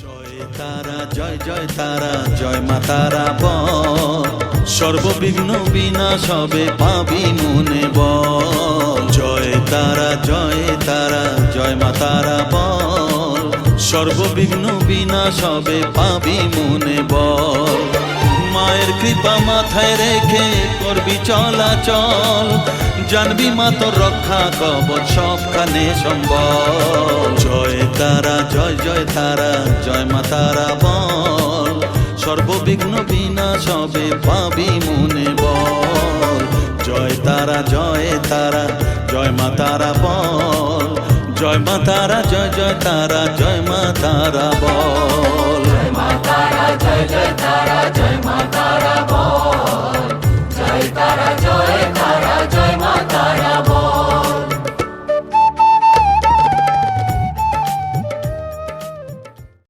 জয় তারা, জয় জয় তারা, জয় মা তারা বল। সর্ববিঘ্ন বিনাশ হবে পাবি মনে ব জয় তারা জয় তারা, জয় মা তারা ব সর্ববিঘ্ন বিনাশ হবে পাবি মনে বল। মায়ের কৃপা মাথায় রেখে করবি চলাচল। জানবি মা তোর রক্ষা কবচ সবখানে সম্বল। জয় তারা, জয় জয় তারা, জয় মা তারা বল। সর্ববিঘ্ন বিনাশ হবে পাবি মনে বল। জয় তারা জয় তারা, জয় মা তারা বল। জয় মা তারা, জয় জয় তারা, জয় মা তারা বল। জয় মা তারা, জয় জয় তারা, জয় মা তারা বল। জয় তারা